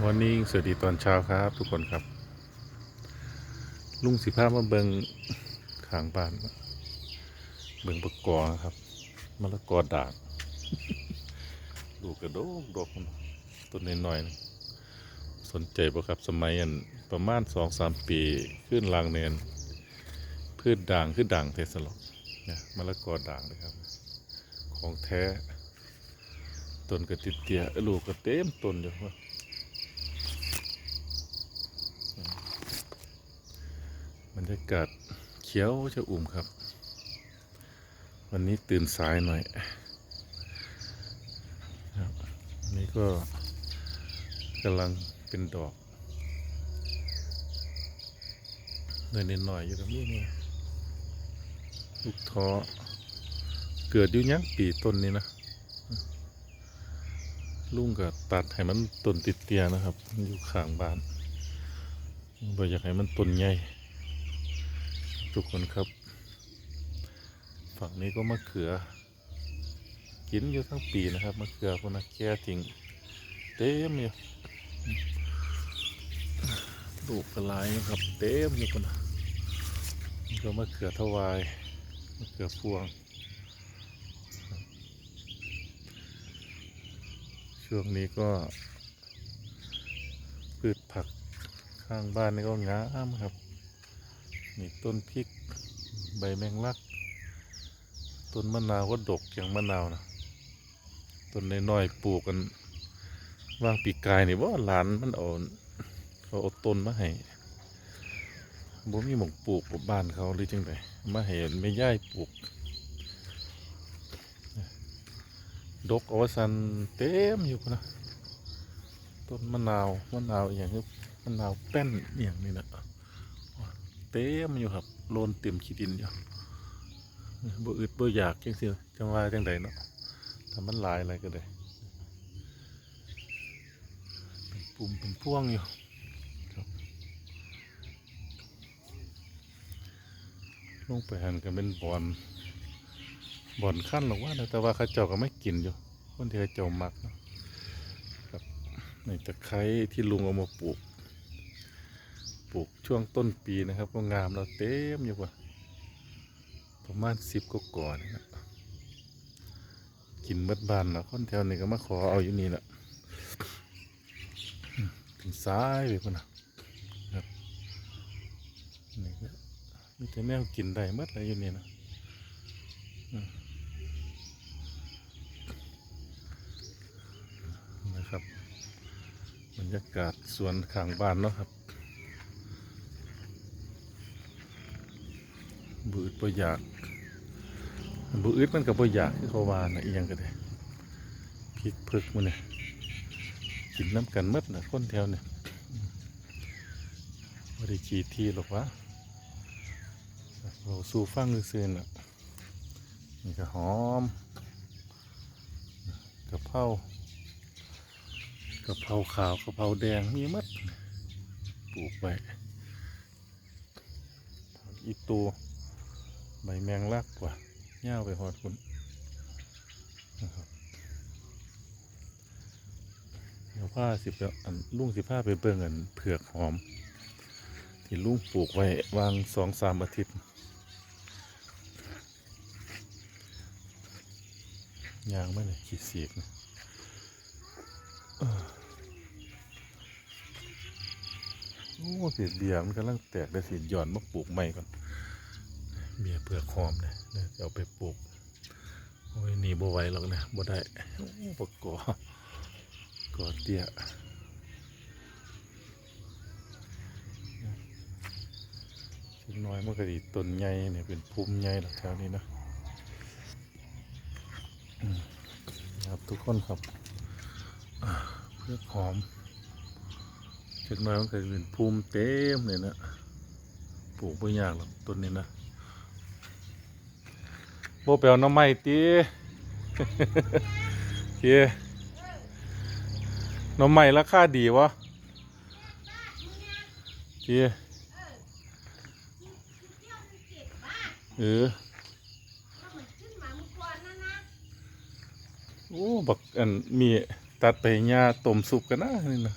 วันนี้สวัสดีตอนเช้าครับ ทุกคนครับ ลุงสิพาพมาเบิงขางบ้าน เบิงประกอครับมะละกอด่างดูกระโดกดกมันต้นน้อยๆนะสนใจบ่ครับสมัยอันประมาณสองสามปีขึ้นลางเนนพืชด่างคือด่างเทสลอกนี่ยมะละกอด่างเลยครับ ของแท้ต้นกระติดเตียลูกก็เต็มต้นอยู่ว่า รรยากาศเขียวจะอุ่มครับ วันนี้ตื่นสายหน่อยครับนี้ก็กำลังเป็นดอกเนินหน่อยอยู่ตรงนี้นี่ลูกท้อเกิดอยู่ยังปีต้นนี้นะลุงก็ตัดให้มันต้นติดเตียนะครับ อยู่ข้างบ้านบ่อยากให้มันต้นใหญ่ ทุกคนครับ ฝั่งนี้ก็มะเขือ กินอยู่ทั้งปีนะครับมะเขือพวกนักแก่ทิ้งเต็มอยู่ลูกกระลายนะครับ เต็มอยู่คนนะก็มะเขือถวายมะเขือพวง ช่วงนี้ก็พืชผักข้างบ้านนี่ก็งามครับ นี่ต้นพริก ใบแมงลัก ต้นมะนาวก็ดกอย่างมะนาวนะต้นน้อยๆปลูกกันวางปีกายนี่ว่าหลานมันเอาเขาเอาต้นมาให้บ่มีหมองปลูกบ้านเขาหรือจังไดมาให้ไม่ย่ายปลูก ดกอวสันเต็มอยู่นะต้นมะนาวมะนาวอย่างนี้มะนาวแป้นอย่างนี้นะ เต็มอยู่ครับโลนเต็มขี้ดินอยู่บ่อึดบ่อยากจังสิจังว่าจังใดเนาะถ้ามันหลายอะไรก็ได้เป็นปุ่มเป็นพวงอยู่ครับลงไปหันกันเป็นบอนบอนขั้นหรอกว่านะแต่ว่าข้าเจ้าก็ไม่กินอยู่คนที่เขาเจ้ามักเนาะครับในตะไคร้ที่ลุงเอามาปลูก ปลูกช่วงต้นปีนะครับก็งามเราเต็มอยู่ว่ะประมาณสิบก็ก่อนนะครับกินเมดบานนะคนแถวนี้ก็มาขอเอาอยู่นี่แหละถึงซ้ายไปพนนะครับนี่ก็มีแต่แนวกินได้หมดเลยอยู่นี่นะนะครับ บรรยากาศสวนข้างบ้านเนาะครับ บือึดบ่อยากบือดมันกับบ่อยากคือเขาว่านะอีหยังก็ได้พริกพึกมันเนี่ยกินน้ำกันหมดนะคนแถวเนี่ยไม่ได้ขี่ที่หรอกวะเราสู้ฟังซื่อๆน่ะนี่ก็หอมกระเพรากระเพราขาวกระเพราแดงมีมัดปลูกไว้อีตัว ใบแมงลักกว่าเง่าไปหอดคุณนะครับเดี๋ยวผ้าสิบอันลุงสิผ้าไปเบิ่งอันเผือกหอม ที่ลุงปลูกไว้วางสองสามอาทิตย์ยางไม่เลยขีดเสียกนะโอ้เสียเบียมันกำลังแตกได้สิหย่อนมาปลูกใหม่ก่อน เบียร์เผือกหอมเนี่ยเนี่ยจะเอาไปปลูกโอ้ยหนีบ่ไหวหรอกนะบ่ได้อปกกอกอเตี้ยชิ้นน้อยมันก็ดีต้นใหญ่เนี่ยเป็นภูมิใหญ่หรอกแถวนี้นะครับทุกคนครับเผือหอมชิ้นน้อยมันก็เป็นภูมิเต็มเลยนะปลูกไม่ยากหรอกต้นนี้นะ โบเปลน้ำไม้ตีเฮียน้ำไม้ราคาดีวะเฮียเออโอ้บักอันมีตัดไปหญ้าต้มสุกกันนะนี่นะ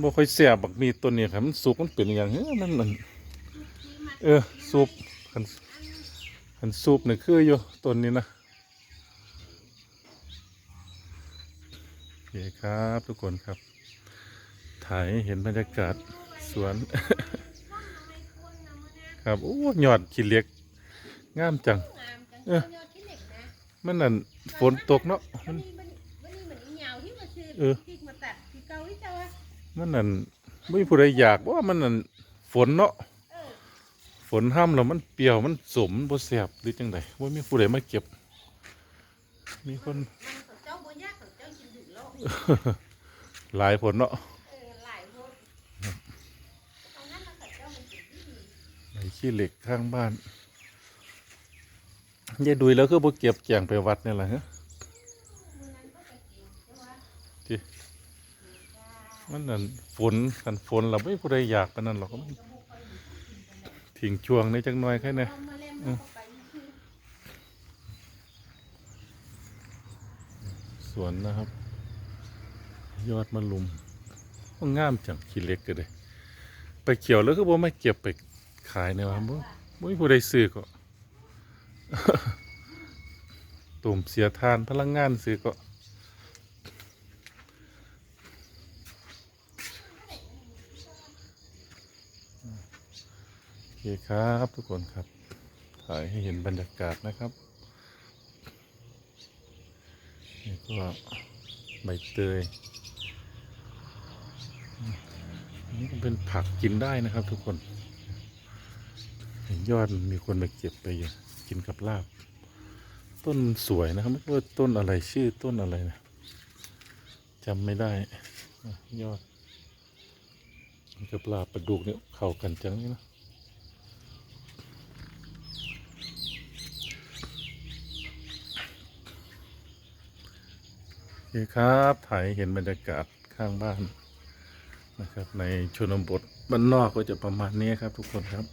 บ่ค่อยแซ่บบักมีต้นนี้ครับมันสุกมันเป็นอย่างเฮ้ยมันมันเออซุปคัน คันซุปนี่คืออยู่ต้นนี้นะโอเคครับทุกคนครับ ถ่ายให้เห็นบรรยากาศสวน ครับโอ้ยอดขี้เหล็กงามจัง เออ มันนั่นฝนตกเนาะมันเออมันนั่นไม่มีผู้ใดอยากว่ามันนั่นฝนเนาะ ฝนห้ามแล้วมันเปรี้ยวมันสมมันบ่แซ่บหรือจังไดว่ามีผู้ใดมาเก็บ มีคนหลายผลเนาะไอ้ขี้เหล็กข้างบ้านยายดุยแล้วคือบ่เก็บแจงไปวัดนี่แหละฮะที่มันนั่นฝนกันฝนเราไม่มีผู้ใดอยากปานนั้นหรอกมัน ทิ้งช่วงนี้จังหน่อยแค่ไหนสวนนะครับ ยอดมะลุมก็งามจังขี้เล็กก็เลยไปเขียวแล้วก็บ่ไม่เก็บไปขายเนี่ยวะบ่บ่ผู้ใดซื้อก็ตุ่มเสียทานพลังงานซื้อก็ เคครับทุกคนครับ ถ่ายให้เห็นบรรยากาศนะครับนี่ก็ใบเตยอันนี่ก็เป็นผักกินได้นะครับทุกคนเห็นยอดมีคนมาเก็บไปกินกับลาบ ต้นสวยนะครับไม่รู้ว่าต้นอะไรชื่อต้นอะไรนะจำไม่ได้ยอด กับลาบปลาดุกเนี่ยเข้ากันจังนี่นะ โอเคครับถ่ายเห็นบรรยากาศข้างบ้านนะครับ ในชนบทบ้านนอกก็จะประมาณนี้ครับทุกคนครับ